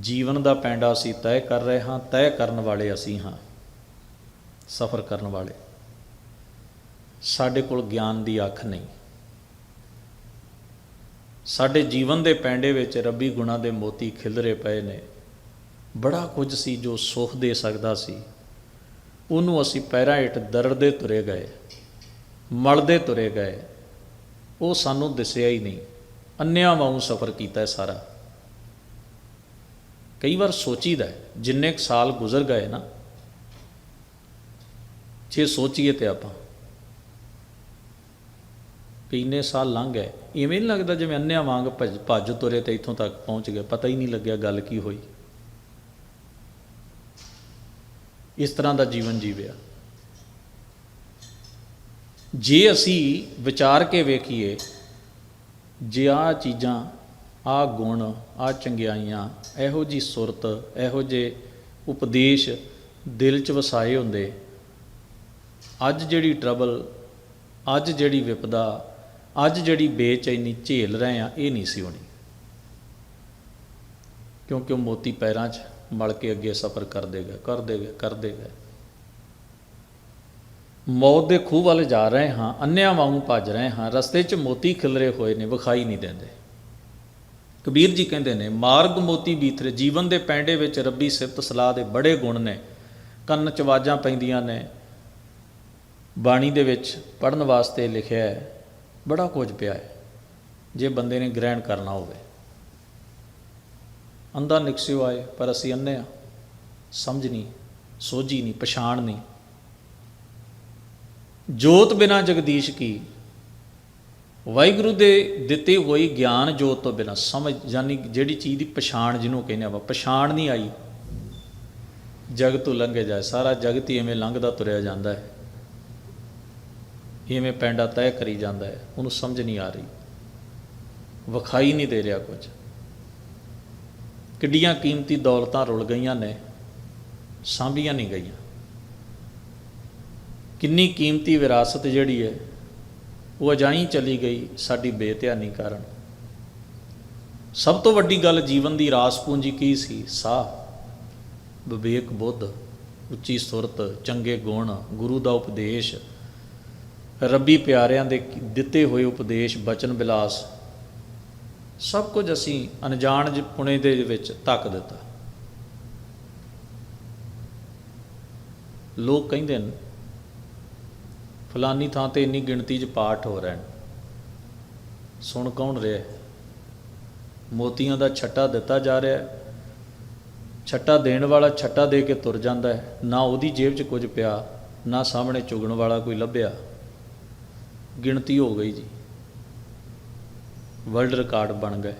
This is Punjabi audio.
ਜੀਵਨ ਦਾ ਪੈਂਡਾ ਅਸੀਂ ਤੈਅ ਕਰ ਰਹੇ ਹਾਂ, ਤੈਅ ਕਰਨ ਵਾਲੇ ਅਸੀਂ ਹਾਂ, ਸਫ਼ਰ ਕਰਨ ਵਾਲੇ। ਸਾਡੇ ਕੋਲ ਗਿਆਨ ਦੀ ਅੱਖ ਨਹੀਂ। ਸਾਡੇ ਜੀਵਨ ਦੇ ਪੈਂਡੇ ਵਿੱਚ ਰੱਬੀ ਗੁਣਾ ਦੇ ਮੋਤੀ ਖਿਲਰੇ ਪਏ ਨੇ। ਬੜਾ ਕੁਝ ਸੀ ਜੋ ਸੁਖ ਦੇ ਸਕਦਾ ਸੀ। ਉਹਨੂੰ ਅਸੀਂ ਪੈਰਾਂ ਹੇਠ ਦਰੜਦੇ ਤੁਰੇ ਗਏ, ਮਲਦੇ ਤੁਰੇ ਗਏ। ਉਹ ਸਾਨੂੰ ਦਿਸਿਆ ਹੀ ਨਹੀਂ। ਅੰਨਿਆਂ ਵਾਂਗੂ ਸਫ਼ਰ ਕੀਤਾ ਸਾਰਾ। ਕਈ ਵਾਰ ਸੋਚੀਦਾ ਜਿੰਨੇ ਕੁ ਸਾਲ ਗੁਜ਼ਰ ਗਏ ਨਾ, ਜੇ ਸੋਚੀਏ ਤੇ ਆਪਾਂ ਵੀ ਇੰਨੇ ਸਾਲ ਲੰਘ ਗਏ, ਇਵੇਂ ਨਹੀਂ ਲੱਗਦਾ ਜਿਵੇਂ ਅੰਨਿਆਂ ਵਾਂਗ ਭੱਜ ਭੱਜ ਤੁਰੇ ਤੇ ਇੱਥੋਂ ਤੱਕ ਪਹੁੰਚ ਗਏ, ਪਤਾ ਹੀ ਨਹੀਂ ਲੱਗਿਆ ਗੱਲ ਕੀ ਹੋਈ। ਇਸ ਤਰ੍ਹਾਂ ਦਾ ਜੀਵਨ ਜੀਵਿਆ ਜੇ ਅਸੀਂ ਵਿਚਾਰ ਕੇ ਵੇਖੀਏ, ਜੇ ਆ ਚੀਜ਼ਾਂ ਆ ਗੁਣ, ਆ ਚੰਗਿਆਈਆਂ, ਇਹੋ ਜੀ ਸੁਰਤ, ਇਹੋ ਜੇ ਉਪਦੇਸ਼ ਦਿਲ 'ਚ ਵਸਾਏ ਹੁੰਦੇ। ਅੱਜ ਜਿਹੜੀ ਟਰਬਲ ਅੱਜ ਜਿਹੜੀ ਵਿਪਦਾ, ਅੱਜ ਜਿਹੜੀ ਬੇਚੈਨੀ ਝੇਲ ਰਹੇ ਆ, ਇਹ ਨਹੀਂ ਸੀ ਹੋਣੀ। ਕਿਉਂਕਿ ਉਹ ਮੋਤੀ ਪੈਰਾਂ 'ਚ ਮਲ ਕੇ ਅੱਗੇ ਸਫ਼ਰ ਕਰਦੇ ਗਏ ਕਰਦੇ ਗਏ ਕਰਦੇ ਗਏ। ਮੌਤ ਦੇ ਖੂਹ ਵੱਲ ਜਾ ਰਹੇ ਹਾਂ, ਅੰਨਿਆਂ ਵਾਂਗੂ ਭੱਜ ਰਹੇ ਹਾਂ, ਰਸਤੇ 'ਚ ਮੋਤੀ ਖਿਲਰੇ ਹੋਏ ਨੇ, ਵਿਖਾਈ ਨਹੀਂ ਦਿੰਦੇ। ਕਬੀਰ ਜੀ ਕਹਿੰਦੇ ਨੇ, ਮਾਰਗ ਮੋਤੀ ਬੀਥਰੇ ਜੀਵਨ ਦੇ ਪੈਂਡੇ ਵਿੱਚ ਰੱਬੀ ਸਿਫਤ ਸਲਾਹ ਦੇ ਬੜੇ ਗੁਣ ਨੇ। ਕੰਨ ਚ ਆਵਾਜ਼ਾਂ ਪੈਂਦੀਆਂ ਨੇ। ਬਾਣੀ ਦੇ ਵਿੱਚ ਪੜਨ ਵਾਸਤੇ ਲਿਖਿਆ ਹੈ, ਬੜਾ ਕੁਝ ਪਿਆ ਹੈ। ਜੇ ਬੰਦੇ ਨੇ ਗ੍ਰਹਿਣ ਕਰਨਾ ਹੋਵੇ। ਅੰਧਾ ਨਿਕਸਿਓ ਆਏ, ਪਰ ਅਸੀਂ ਅੰਨੇ ਆ ਸਮਝ ਨਹੀਂ, ਸੋਝੀ ਨਹੀਂ, ਪਛਾਣ ਨਹੀਂ। ਜੋਤ ਬਿਨਾ ਜਗਦੀਸ਼ ਕੀ? ਵਾਹਿਗੁਰੂ ਦੇ ਦਿੱਤੇ ਹੋਈ ਗਿਆਨ ਜੋਤ ਤੋਂ ਬਿਨਾ ਸਮਝ, ਯਾਨੀ ਜਿਹੜੀ ਚੀਜ਼ ਦੀ ਪਛਾਣ ਜਿਹਨੂੰ ਕਹਿੰਦੇ ਆਪਾਂ, ਪਛਾਣ ਨਹੀਂ ਆਈ। ਜਗਤ ਤੋਂ ਲੰਘੇ ਜਾਏ, ਸਾਰਾ ਜਗਤ ਹੀ ਐਵੇਂ ਲੰਘਦਾ ਤੁਰਿਆ ਜਾਂਦਾ ਹੈ। ਇਵੇਂ ਪੈਂਡਾ ਤੈਅ ਕਰੀ ਜਾਂਦਾ ਹੈ, ਉਹਨੂੰ ਸਮਝ ਨਹੀਂ ਆ ਰਹੀ। ਵਿਖਾਈ ਨਹੀਂ ਦੇ ਰਿਹਾ ਕੁਝ। ਕਿੱਡੀਆਂ ਕੀਮਤੀ ਦੌਲਤਾਂ ਰੁਲ ਗਈਆਂ ਨੇ, ਸਾਂਭੀਆਂ ਨਹੀਂ ਗਈਆਂ। ਕਿੰਨੀ ਕੀਮਤੀ ਵਿਰਾਸਤ ਜਿਹੜੀ ਹੈ ਉਹ ਅਜਾਈ ਚਲੀ ਗਈ, ਸਾਡੀ ਬੇਧਿਆਨੀ ਕਾਰਨ। ਸਭ ਤੋਂ ਵੱਡੀ ਗੱਲ ਜੀਵਨ ਦੀ ਰਾਸ ਪੂੰਜੀ ਕੀ ਸੀ? ਸਾਹ। ਵਿਵੇਕ ਬੁੱਧ, ਉੱਚੀ ਸੁਰਤ, ਚੰਗੇ ਗੁਣ, ਗੁਰੂ ਦਾ ਉਪਦੇਸ਼, ਰੱਬੀ ਪਿਆਰਿਆਂ ਦੇ ਦਿੱਤੇ ਹੋਏ ਉਪਦੇਸ਼, ਬਚਨ ਬਿਲਾਸ। ਸਭ ਕੁਝ ਅਸੀਂ ਅਣਜਾਣ ਜ ਪੁਣੇ ਦੇ ਵਿੱਚ ਧੱਕ ਦਿੱਤਾ। ਲੋਕ ਕਹਿੰਦੇ ਨੇ ਫਲਾਨੀ ਥਾਂ ਤੇ ਇੰਨੀ ਗਿਣਤੀ 'ਚ ਪਾਠ ਹੋ ਰਹੇ ਨੇ ਸੁਣ ਕੌਣ ਰਿਹਾ? ਮੋਤੀਆਂ ਦਾ ਛੱਟਾ ਦਿੱਤਾ ਜਾ ਰਿਹਾ ਛੱਟਾ ਦੇਣ ਵਾਲਾ ਛੱਟਾ ਦੇ ਕੇ ਤੁਰ ਜਾਂਦਾ ਹੈ। ਨਾ ਉਹਦੀ ਜੇਬ 'ਚ ਕੁਝ ਪਿਆ, ਨਾ ਸਾਹਮਣੇ ਚੁਗਣ ਵਾਲਾ ਕੋਈ ਲੱਭਿਆ। ਗਿਣਤੀ ਹੋ ਗਈ ਜੀ। ਵਰਲਡ ਰਿਕਾਰਡ ਬਣ ਗਏ।